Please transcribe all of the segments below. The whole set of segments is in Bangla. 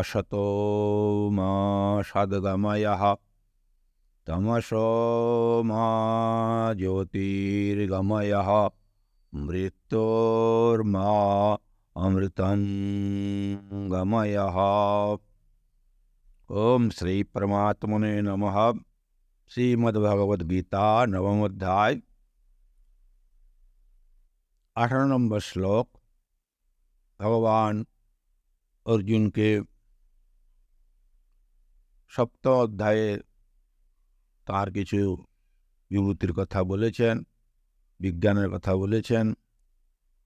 असतो मा सद्गमयः तमसो मा ज्योतिर्गमयः मृत्योर्मा अमृतं गमयः ओम श्री परमात्मने नमः श्रीमद्भगवद्गीता नवम अध्याय আঠারো নম্বর শ্লোক ভগবান অর্জুনকে সপ্তম অধ্যায়ে তার কিছু বিভূতির কথা বলেছেন, বিজ্ঞানের কথা বলেছেন।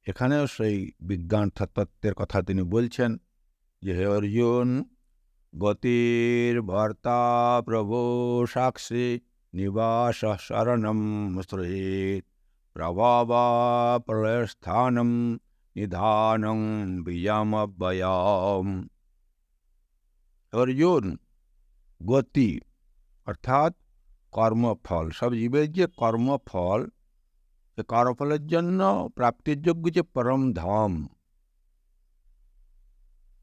এখানেও সেই বিজ্ঞান তত্ত্বের কথা তিনি বলছেন যে, হে অর্জুন, গতির ভর্তা প্রভু সাক্ষী নিবাস শরণম শ্রীত, প্রভাবা প্রলয়স্থানম নিধানং বিয়ামব্যয়াম। অর্জুন গতি, অর্থাৎ কর্মফল। সব জীবের যে কর্মফল, সে কর্মফলের জন্য প্রাপ্তির যোগ্য যে পরম ধাম,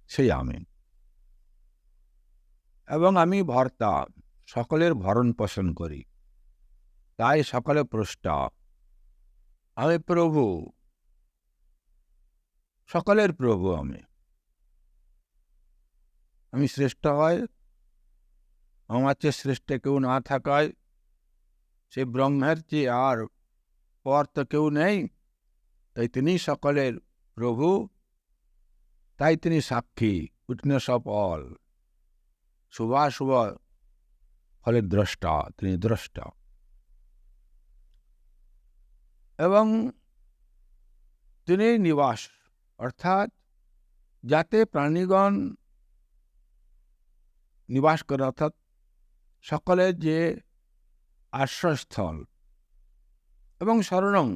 সেই আমি। এবং আমি ভর্তা, সকলের ভরণ পোষণ করি। তাই সকলে প্রষ্টা আমি প্রভু? সকলের প্রভু আমি। আমি শ্রেষ্ঠ হয় আমার চেয়ে শ্রেষ্ঠ কেউ না থাকায় সে ব্রহ্মের চেয়ে আর পর তো কেউ নেই, তাই তিনি সকলের প্রভু, তাই তিনি সাক্ষী উইটনেস অফ অল। শুভাশুভ ফলের দ্রষ্টা, তিনি দ্রষ্টা। এবং তিনি নিবাস, অর্থাৎ যাতে প্রাণীগণ নিবাস করে, অর্থাৎ সকলের যে আশ্রয়স্থল এবং শরণং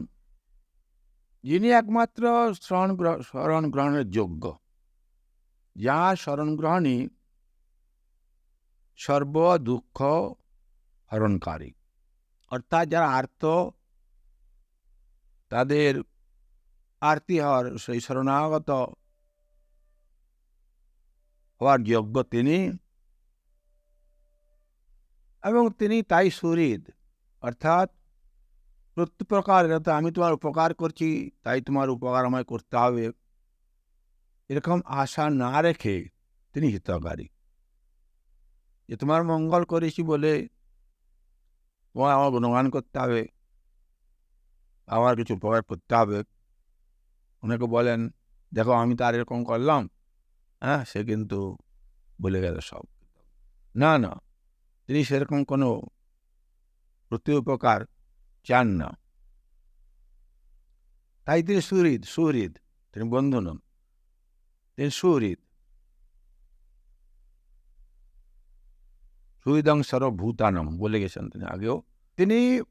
যিনি একমাত্র শরণ শরণ গ্রহণের যোগ্য, যা শরণ গ্রহণই সর্ব দুঃখ হরণকারী। অর্থাৎ যারা আর্ত, তাদের আরতি হওয়ার, সেই শরণাগত হওয়ার যোগ্য তিনি। এবং তিনি তাই সুরিদ অর্থাৎ প্রত্যেক প্রকার আমি তোমার উপকার করছি, তাই তোমার উপকার আমায় করতে হবে। এরকম আশা না রেখে তিনি হিতকারী। যে তোমার মঙ্গল করেছি বলে তোমার আমার গুণগান করতে হবে, আমার কিছু উপকার করতে হবে। অনেকে বলেন, দেখো, আমি তার এরকম করলাম। হ্যাঁ সে কিন্তু বলে গেল সব। না না। তিনি সেরকম কোনো উপকার চান না। তাই তিনি সুহৃদ সুহৃদ। তিনি বন্ধু নন। তিনি সুহৃদ। সুহৃদং সর্বভূতানম বলে গেছেন তিনি আগেও। তিনি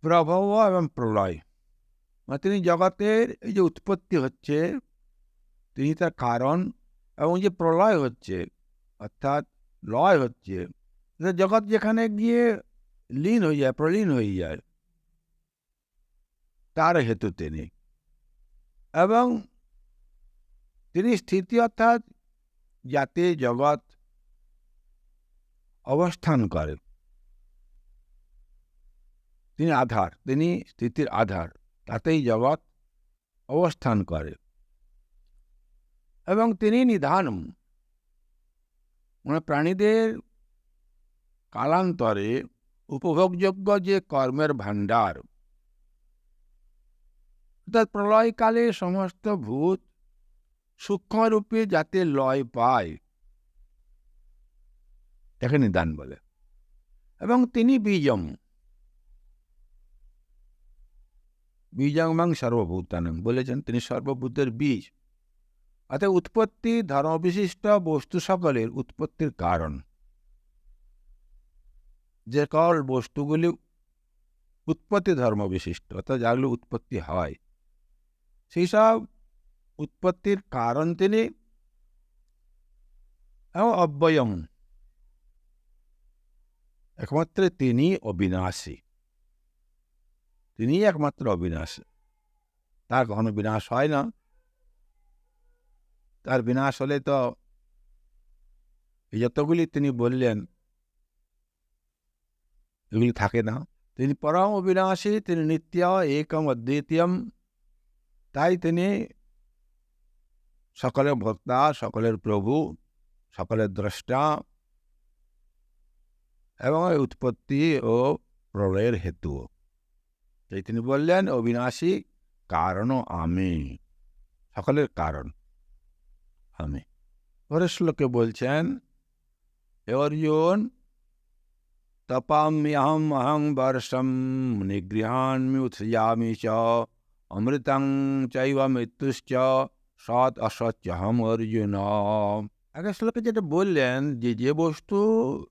প্রভব এবং প্রলয়। মানে তিনি জগতের এই যে উৎপত্তি হচ্ছে, তিনি তার কারণ এবং যে প্রলয় হচ্ছে, অর্থাৎ লয় হচ্ছে জগৎ যেখানে গিয়ে লীন হয়ে যায়, প্রলীন হয়ে যায়, তার হেতু তিনি এবং তিনি স্থিতি অর্থাৎ যাতে জগৎ অবস্থান করে তিনি আধার, তিনি স্থিতির আধার, তাতেই জগৎ অবস্থান করে। এবং তিনি নিধান মানে প্রাণীদের কালান্তরে উপভোগযোগ্য যে কর্মের ভাণ্ডার, অর্থাৎ প্রলয়কালে সমস্ত ভূত সূক্ষ্মরূপে যাতে লয় পায়। তাকে নিদান বলে। এবং তিনি বীজম বীজাং সর্বভূতানং বলেছেন তিনি সর্বভূতের বীজ। অর্থাৎ উৎপত্তি ধর্মবিশিষ্ট বস্তু সকলের উৎপত্তির কারণ। যে কল বস্তুগুলি উৎপত্তি ধর্ম বিশিষ্ট, অর্থাৎ যাগুলো উৎপত্তি হয়, সেই সব উৎপত্তির কারণ তিনি এবং অব্যয়ম একমাত্র তিনি অবিনাশী। তিনি একমাত্র অবিনাশী। তার কখনো বিনাশ হয় না। তার বিনাশ হলে তো যতগুলি তিনি বললেন এগুলি থাকে না। তিনি পরম অবিনাশী, তিনি নিত্য একম অদ্বিতীয়ম। তাই তিনি সকলের ভক্তা, সকলের প্রভু, সকলের দ্রষ্টা এবং উৎপত্তি ও প্রলয়ের হেতু। তাই তিনি বললেন, অবিনাশী কারণ আমি। সকলের কারণ আমি। পরের শ্লোকে বলছেন অর্জুন तपाम्यहम् अहं वर्षं निगृहान्मि उत्सृजामि च অমৃতং চৈব মৃত্যুশ্চ সৎ অসৎহম অর্জুন আগের শ্লোকে যেটা বললেন যে যে বস্তু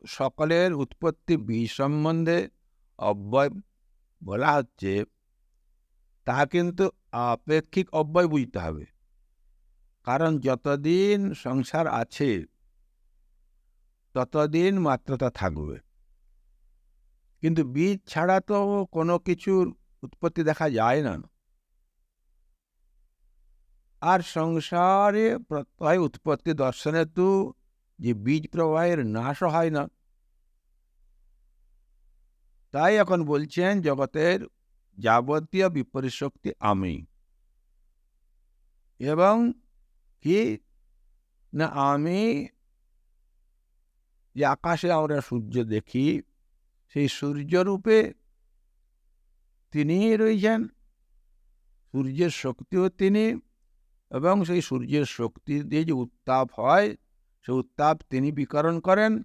সকলের উৎপত্তি বীজ সম্বন্ধে অব্যয় বলা হচ্ছে তা কিন্তু আপেক্ষিক অব্যয় বুঝতে হবে কারণ যতদিন সংসার আছে ততদিন মাত্রতা থাকবে কিন্তু বীজ ছাড়া তো কোনো কিছুর উৎপত্তি দেখা যায় না। আর সংসারে প্রত্যয় উৎপত্তি দর্শনে তো যে বীজ প্রবাহের নাশ হয় না। তাই এখন বলছেন, জগতের যাবতীয় বিপরীত শক্তি আমি। এবং কি? না আমি যে আকাশে আমরা সূর্য দেখি সেই সূর্যরূপে তিনিই রয়েছেন সূর্যের শক্তিও তিনি এবং সেই সূর্যের শক্তি দিয়ে যে উত্তাপ হয়, সেই উত্তাপ তিনি বিকরণ করেন।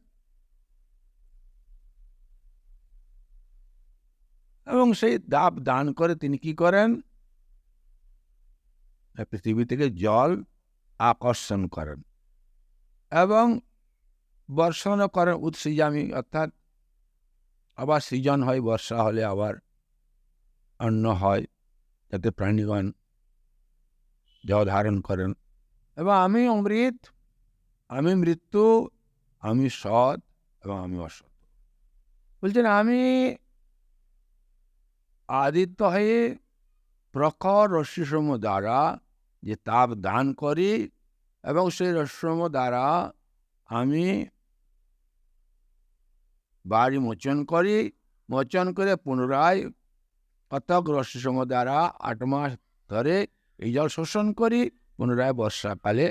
এবং সেই দাপ দান করে তিনি কি করেন? পৃথিবী থেকে জল আকর্ষণ করেন এবং বর্ষণও করেন উৎসিজামি অর্থাৎ আবার সৃজন হয়, বর্ষা হলে আবার অন্ন হয় যাতে প্রাণীগণ দেহ ধারণ করেন। এবং আমি অমৃত, আমি মৃত্যু, আমি সৎ এবং আমি অসৎ। বলছেন, আমি আদিত্য হয়ে প্রখর রশ্মিসম দ্বারা যে তাপ দান করি এবং সেই রশ্রম দ্বারা আমি বাড়ি মোচন করি, মোচন করে পুনরায় কতক রশ্মিসম দ্বারা আট মাস ধরে এই জল শোষণ করি, পুনরায় বর্ষাকালে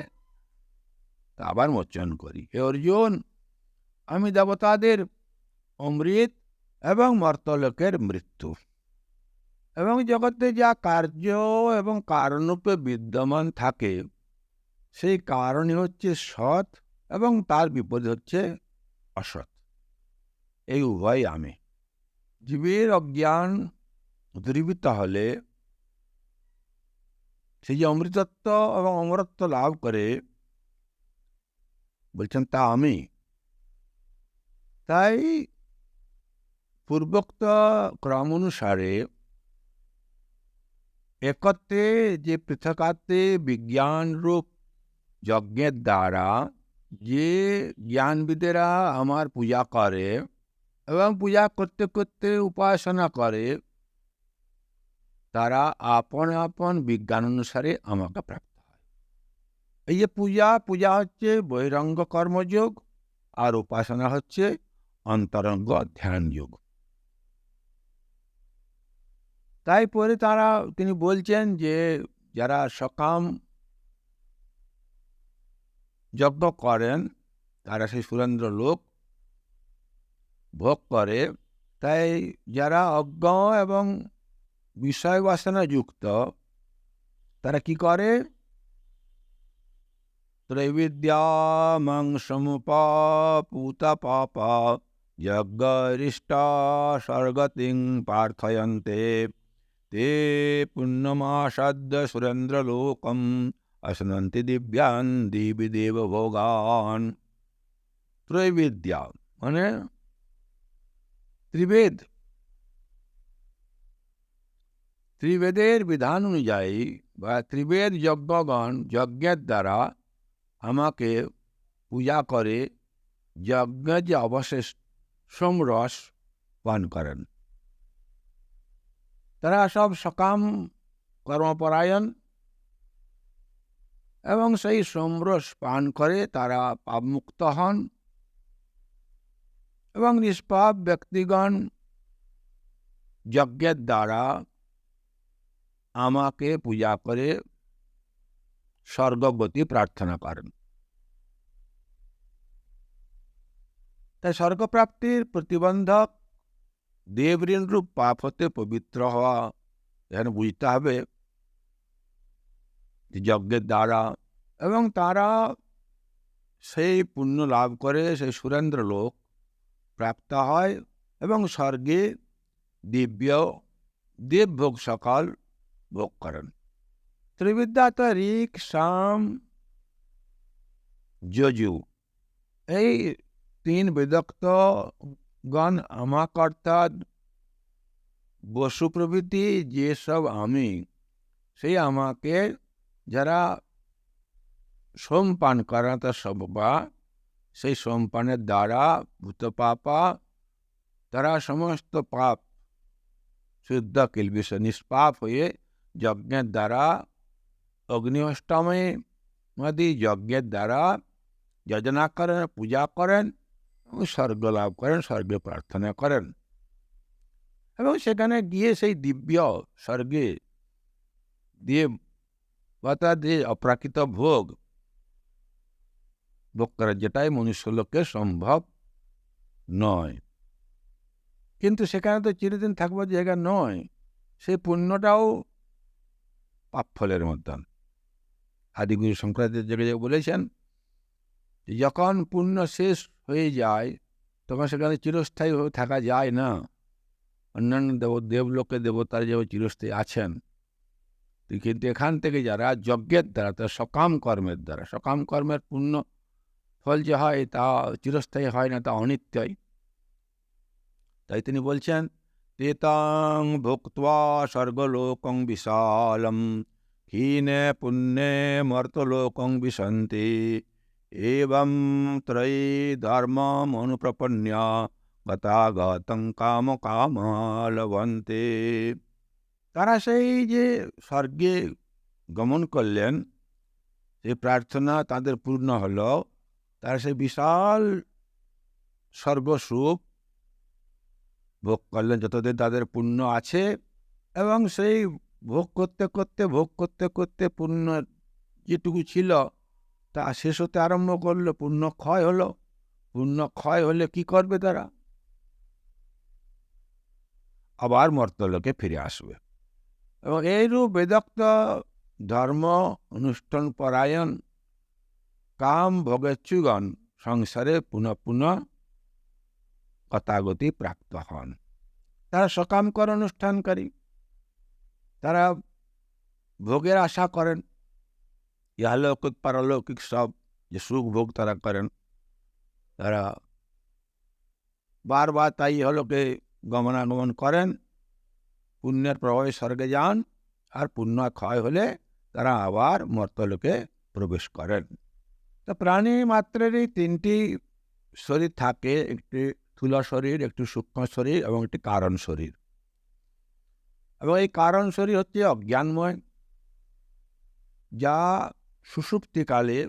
আবার মোচন করি। হে অর্জুন, আমি দেবতাদের অমৃত এবং মর্তলোকের মৃত্যু এবং জগতে যা কার্য এবং কারণরূপে বিদ্যমান থাকে, সেই কারণই হচ্ছে সৎ এবং তার বিপরীত হচ্ছে অসৎ। এই উভয় আমি। জীবের অজ্ঞান দূরীভূত হলে সে যে অমৃতত্ব এবং অমরত্ব লাভ করে, বলছেন, তা আমি। তাই পূর্বোক্ত ক্রম অনুসারে একত্রে যে পৃথকাতে বিজ্ঞান রূপ যজ্ঞের দ্বারা যে জ্ঞানবিদেরা আমার পূজা করে এবং পূজা করতে করতে উপাসনা করে, তারা আপন আপন বিজ্ঞান অনুসারে আমাকে প্রাপ্ত হয়। এই যে পূজা পূজা হচ্ছে বহিরঙ্গ কর্মযোগ আর উপাসনা হচ্ছে অন্তরঙ্গ ধ্যান যোগ তাই পরে তারা, তিনি বলছেন যে যারা সকাম যজ্ঞ করেন, তারা সেই সুরেন্দ্র লোক ভোগ করে। তাই যারা অজ্ঞ এবং বিষয় বাসনা যুক্ত, তারা কি করে? ত্রৈবিদ্যামাংসমুপাপুত পাপ যজ্ঞরিষ্টা প্রার্থয়ন্তে তে পুণ্যমাসাদ্য সুরেন্দ্রলোকম অশনন্তি দিব্যান দেবী দেব ভোগান ত্রৈবিদ্যা মানে ত্রিবেদ। ত্রিবেদের বিধান অনুযায়ী বা ত্রিবেদ যজ্ঞগণ যজ্ঞের দ্বারা আমাকে পূজা করে যজ্ঞের যে অবশেষ সোমরস পান করেন। তারা সব সকাম, কর্মপরায়ণ এবং সেই সোমরস পান করে তারা পাপমুক্ত হন। এবং নিষ্পাপ ব্যক্তিগণ যজ্ঞের দ্বারা আমাকে পূজা করে স্বর্গগতি প্রার্থনা করেন। তাই স্বর্গপ্রাপ্তির প্রতিবন্ধক দেবঋণ রূপ পাপ হতে পবিত্র হওয়া এখানে বুঝতে হবে যজ্ঞের দ্বারা এবং তারা সেই পুণ্য লাভ করে সেই সুরেন্দ্র লোক প্রাপ্ত হয় এবং স্বর্গে দিব্য দেবভোগ সকল ভোগ করেন। ত্রিবিদ্যা তো ঋক, সাম, যজু এই তিন বিদক্ত গণ আমাক অর্থাৎ বসু প্রভৃতি যেসব আমি, সেই আমাকে যারা সোম পান করা তার সব বা সেই সোমপানের দ্বারা ভূত পাপা তারা সমস্ত পাপ শুদ্ধ কিলবিষ নিষ্পাপ হয়ে যজ্ঞের দ্বারা অগ্নি অষ্টমী মাদি যজ্ঞের দ্বারা যোজনা করেন পূজা করেন এবং স্বর্গ লাভ করেন স্বর্গে প্রার্থনা করেন এবং সেখানে গিয়ে সেই দিব্য স্বর্গে দিয়ে অর্থাৎ যে অপ্রাকৃত ভোগ ভোগ করা যেটাই মনুষ্যলোকে সম্ভব নয়। কিন্তু সেখানে তো চিরদিন থাকবার জায়গা নয়, সেই পুণ্যটাও পাপ ফলের মতন। আদিগুরু শঙ্করাচার্য জায়গায় বলেছেন যখন পুণ্য শেষ হয়ে যায়, তখন সেখানে চিরস্থায়ী হয়ে থাকা যায় না। অন্যান্য দেব, দেবলোকে দেবতার যে চিরস্থায়ী আছেন। কিন্তু এখান থেকে যারা যজ্ঞের দ্বারা, তার সকাম কর্মের দ্বারা, সকাম কর্মের পুণ্য ফল যে হয় তা চিরস্থায়ী হয় না, তা অনিত্যই। তাই তিনি বলছেন, তেতাং ভুক্তা স্বর্গলোকং বিশালম হীনে পুণ্যে মর্তলোকং বিশন্তি, এবং ত্রয়ী ধর্মম অনুপ্রপন্য গতাগতং কাম কামালবন্তে। তারা সেই যে স্বর্গে গমন করলেন, সেই প্রার্থনা তাদের পূর্ণ হলো। তারা সেই বিশাল সর্বসুখ ভোগ করলেন, যতদিন তাদের পুণ্য আছে এবং সেই ভোগ করতে করতে, ভোগ করতে করতে পুণ্য যেটুকু ছিল, তা শেষ হতে আরম্ভ করল, পুণ্য ক্ষয় হলো। পুণ্য ক্ষয় হলে কি করবে তারা? আবার মর্তলোকে ফিরে আসবে। এবং এইরূপ বেদক্ত ধর্ম, অনুষ্ঠান, পরায়ণ কাম ভোগেচ্ছুগণ সংসারে পুনঃ পুনঃ কথাগতি প্রাপ্ত হন। তারা সকামকর অনুষ্ঠানকারী তারা ভোগের আশা করেন। ইহালৌকিক পারলৌকিক সব যে সুখ ভোগ তারা করেন। তারা বারবার তাই ইহলোকে গমনাগমন করেন। পুণ্যের প্রভাবে স্বর্গে যান আর পুণ্য ক্ষয় হলে তারা আবার মর্তলোকে প্রবেশ করেন। তো প্রাণী মাত্রেরই তিনটি শরীর থাকে, একটি স্থূল শরীর, একটি সূক্ষ্ম শরীর এবং একটি কারণ শরীর। এবং এই কারণ শরীর হচ্ছে অজ্ঞানময়, যা সুষুপ্তিকালে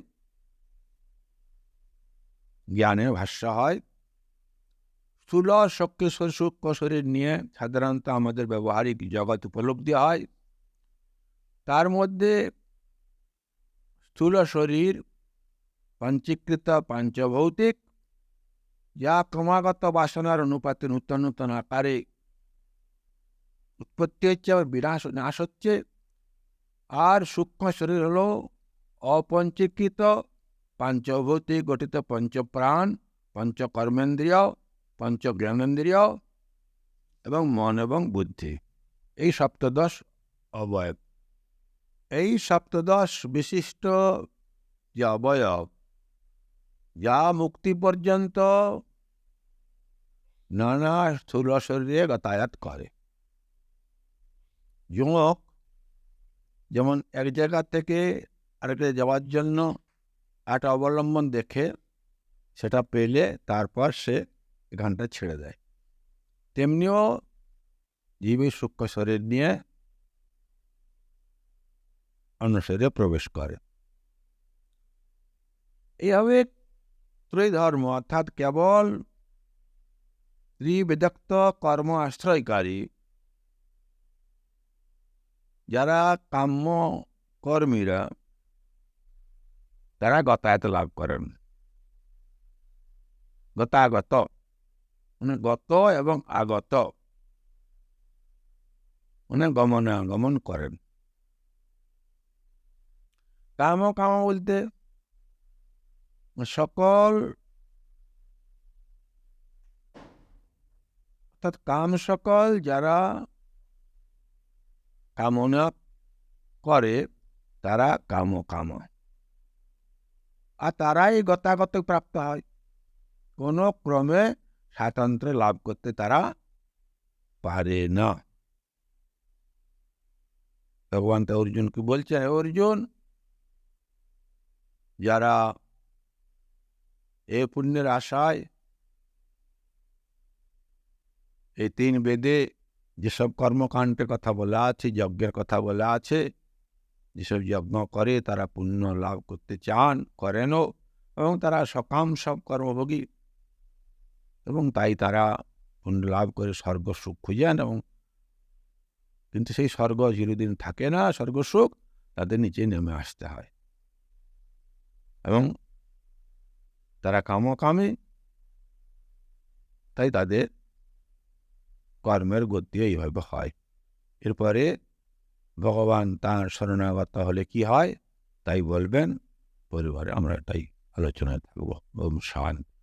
জ্ঞানের ভাষ্য হয়। স্থূল শক্তি সূক্ষ্ম শরীর নিয়ে সাধারণত আমাদের ব্যবহারিক জগৎ উপলব্ধি হয়। তার মধ্যে স্থূল শরীর পঞ্চীকৃত পাঞ্চভৌতিক। যা ক্রমাগত বাসনার অনুপাতে নূতন নূতন আকারে উৎপত্তি হচ্ছে আবার বিনাশ, নাশ হচ্ছে। আর সূক্ষ্ম শরীর হলো অপঞ্চীকৃত পাঞ্চভৌতিক, গঠিত পঞ্চপ্রাণ, পঞ্চকর্মেন্দ্রিয় পঞ্চ জ্ঞানেন্দ্রিয় এবং মন এবং বুদ্ধি। এই সপ্তদশ অবয়ব। এই সপ্তদশ বিশিষ্ট যে অবয়ব যা মুক্তি পর্যন্ত নানা স্থূল শরীরে যাতায়াত করে। যুবক যেমন এক জায়গা থেকে আরেকটা যাওয়ার জন্য একটা অবলম্বন দেখে সেটা পেলে তারপর সে এখানটা ছেড়ে দেয়। তেমনিও জীবী সূক্ষ্ম শরীর নিয়ে অন্য শরীরে প্রবেশ করে। এইভাবে ত্রৈ ধর্ম, অর্থাৎ কেবল ত্রিবেদক্ত কর্ম আশ্রয়কারী, যারা কাম্য কর্মীরা, তারা গতায়ত লাভ করেন। গতাগত মানে গত এবং আগত মানে গমনে আগমন করেন। কাম কাম বলতে সকল অর্থাৎ কাম সকল যারা কামনা করে, তারা কাম কাম। আর তারাই গতাগত প্রাপ্ত হয়। কোনো ক্রমে স্বাতন্ত্র্য লাভ করতে তারা পারে না। ভগবান অর্জুনকে বলছেন, অর্জুন, যারা এ পুণ্যের আশায় এই তিন বেদে যেসব কর্মকাণ্ডের কথা বলা আছে, যজ্ঞের কথা বলা আছে, যেসব যজ্ঞ করে তারা পুণ্য লাভ করতে চান করেনও এবং তারা সকাম সব কর্মভোগী। এবং তাই তারা পুণ্য লাভ করে স্বর্গ সুখ খুঁজেন এবং কিন্তু সেই স্বর্গ চিরদিন থাকে না, স্বর্গ সুখ তাদের নিচে নেমে আসতে হয়। এবং তারা কামকামী তাই তাদের কর্মের গতি এইভাবে হয়। এরপরে ভগবান তাঁর শরণাগত হলে কি হয়? তাই বলবেন, পরিবারে আমরা তাই আলোচনায় থাকব। ওম শান্তি।